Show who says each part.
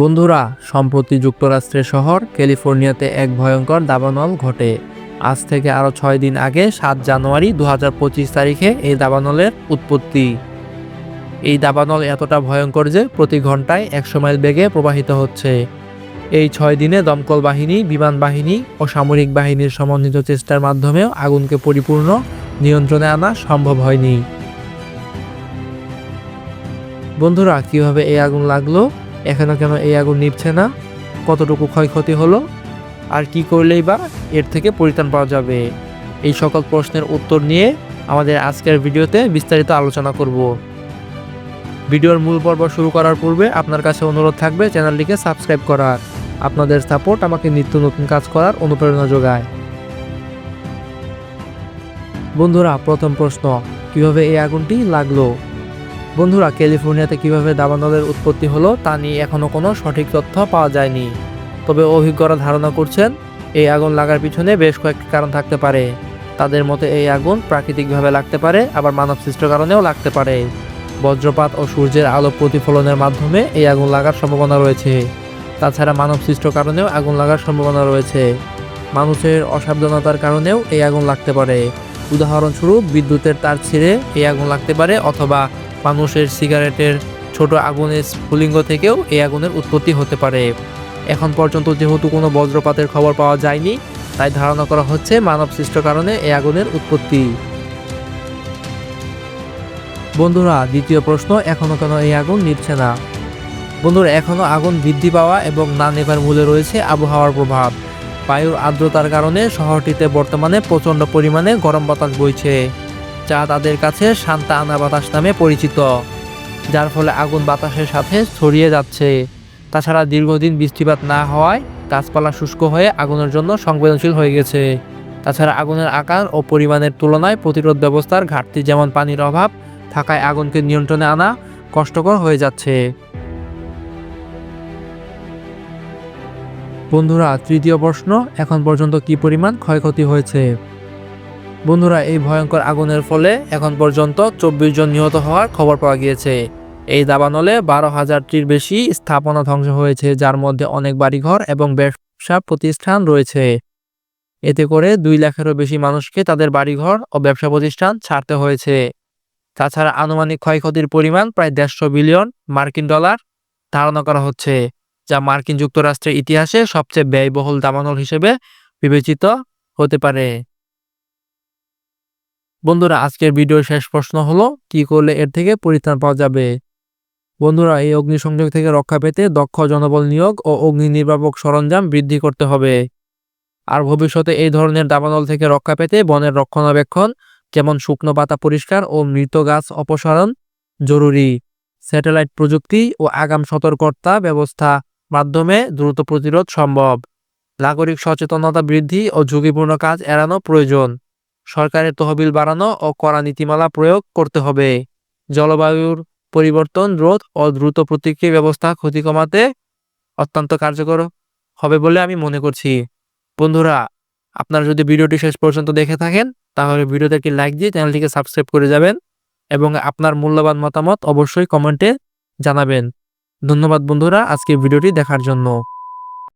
Speaker 1: বন্ধুরা, সম্প্রতি যুক্তরাষ্ট্রের শহর ক্যালিফোর্নিয়াতে এক ভয়ঙ্কর দাবানল ঘটে। আজ থেকে আরও ছয় দিন আগে সাত জানুয়ারি দু হাজার পঁচিশ তারিখে এই দাবানলের উৎপত্তি। এই দাবানল এতটা ভয়ঙ্কর যে প্রতি ঘন্টায় একশো মাইল বেগে প্রবাহিত হচ্ছে। এই ছয় দিনে দমকল বাহিনী, বিমান বাহিনী ও সামরিক বাহিনীর সমন্বিত চেষ্টার মাধ্যমেও আগুনকে পরিপূর্ণ নিয়ন্ত্রণে আনা সম্ভব হয়নি। বন্ধুরা, কীভাবে এই আগুন লাগল? এখনও কেন এই আগুন নিভছে না? কতটুকু ক্ষয়ক্ষতি হলো? আর কি করলেই বা এর থেকে পরিত্রাণ পাওয়া যাবে? এই সকল প্রশ্নের উত্তর নিয়ে আমাদের আজকের ভিডিওতে বিস্তারিত আলোচনা করব। ভিডিওর মূল পর্ব শুরু করার পূর্বে আপনার কাছে অনুরোধ থাকবে চ্যানেলটিকে সাবস্ক্রাইব করার। আপনাদের সাপোর্ট আমাকে নিত্য নতুন কাজ করার অনুপ্রেরণা যোগায়। বন্ধুরা, প্রথম প্রশ্ন, কীভাবে এই আগুনটি লাগল? বন্ধুরা, ক্যালিফোর্নিয়াতে কীভাবে দাবানলের উৎপত্তি হলো তা নিয়ে এখনও কোনো সঠিক তথ্য পাওয়া যায়নি। তবে অভিজ্ঞরা ধারণা করছেন, এই আগুন লাগার পিছনে বেশ কয়েকটি কারণ থাকতে পারে। তাদের মতে, এই আগুন প্রাকৃতিকভাবে লাগতে পারে, আবার মানবসৃষ্ট কারণেও লাগতে পারে। বজ্রপাত ও সূর্যের আলো প্রতিফলনের মাধ্যমে এই আগুন লাগার সম্ভাবনা রয়েছে। তাছাড়া মানবসৃষ্ট কারণেও আগুন লাগার সম্ভাবনা রয়েছে। মানুষের অসাবধানতার কারণেও এই আগুন লাগতে পারে। উদাহরণস্বরূপ, বিদ্যুতের তার ছিঁড়ে এই আগুন লাগতে পারে অথবা মানুষের সিগারেটের ছোট আগুনের স্ফুলিঙ্গ থেকেও এই আগুনের উৎপত্তি হতে পারে। এখন পর্যন্ত যেহেতু কোনো বজ্রপাতের খবর পাওয়া যায়নি, তাই ধারণা করা হচ্ছে মানবসৃষ্ট কারণে এই আগুনের উৎপত্তি। বন্ধুরা, দ্বিতীয় প্রশ্ন এখনও কেন এই আগুন নিচ্ছে না? বন্ধুরা, এখনও আগুন বৃদ্ধি পাওয়া এবং না নেবার মূলে রয়েছে আবহাওয়ার প্রভাব। বায়ুর আর্দ্রতার কারণে শহরটিতে বর্তমানে প্রচণ্ড পরিমাণে গরম বাতাস বইছে। যা তাদের কাছে শান্তা আনা বাতাস নামে পরিচিত, যার ফলে আগুন বাতাসের সাথে ছড়িয়ে যাচ্ছে। তাছাড়া দীর্ঘদিন বৃষ্টিপাত না হওয়ায় গাছপালা শুষ্ক হয়ে আগুনের জন্য সংবেদনশীল হয়ে গেছে। তাছাড়া আগুনের আকার ও পরিমাণের তুলনায় প্রতিরোধ ব্যবস্থার ঘাটতি যেমন পানির অভাব, থাকায় আগুনকে নিয়ন্ত্রণে আনা কষ্টকর হয়ে যাচ্ছে। বন্ধুরা, তৃতীয় প্রশ্ন, এখন পর্যন্ত কি পরিমাণ ক্ষয়ক্ষতি হয়েছে? বন্ধুরা, এই ভয়ঙ্কর আগুনের ফলে এখন পর্যন্ত চব্বিশ জন নিহত হওয়ার খবর পাওয়া গিয়েছে। এই দাবানলে বারো হাজারটির বেশি স্থাপনা ধ্বংস হয়েছে, যার মধ্যে অনেক বাড়িঘর এবং ব্যবসা প্রতিষ্ঠান রয়েছে। এতে করে দুই লাখেরও বেশি মানুষকে তাদের বাড়িঘর ও ব্যবসা প্রতিষ্ঠান ছাড়তে হয়েছে। তাছাড়া আনুমানিক ক্ষয়ক্ষতির পরিমাণ প্রায় দেড়শো বিলিয়ন মার্কিন ডলার ধারণা করা হচ্ছে, যা মার্কিন যুক্তরাষ্ট্রের ইতিহাসে সবচেয়ে ব্যয়বহুল দাবানল হিসেবে বিবেচিত হতে পারে। বন্ধুরা, আজকের ভিডিওর শেষ প্রশ্ন হলো, কি করলে এর থেকে পরিত্রাণ পাওয়া যাবে? বন্ধুরা, এই অগ্নিসংযোগ থেকে রক্ষা পেতে দক্ষ জনবল নিয়োগ ও অগ্নি নির্বাপক সরঞ্জাম বৃদ্ধি করতে হবে। আর ভবিষ্যতে এই ধরনের দাবানল থেকে রক্ষা পেতে বনের রক্ষণাবেক্ষণ, যেমন শুকনো পাতা পরিষ্কার ও মৃত গাছ অপসারণ, জরুরি। স্যাটেলাইট প্রযুক্তি ও আগাম সতর্কতা ব্যবস্থা মাধ্যমে দ্রুত প্রতিরোধ সম্ভব। নাগরিক সচেতনতা বৃদ্ধি ও ঝুঁকিপূর্ণ কাজ এড়ানো প্রয়োজন। সরকারের তহবিল বাড়ানো ও কড়া নীতিমালা প্রয়োগ করতে হবে। জলবায়ুর পরিবর্তন রোধ ও দ্রুত প্রতিক্রিয়া ব্যবস্থা ক্ষতি কমাতে অত্যন্ত কার্যকর হবে বলে আমি মনে করছি। বন্ধুরা, আপনারা যদি ভিডিওটি শেষ পর্যন্ত দেখে থাকেন, তাহলে ভিডিওতে একটি লাইক দিয়ে চ্যানেলটিকে সাবস্ক্রাইব করে যাবেন এবং আপনার মূল্যবান মতামত অবশ্যই কমেন্টে জানাবেন। ধন্যবাদ বন্ধুরা আজকে ভিডিওটি দেখার জন্য।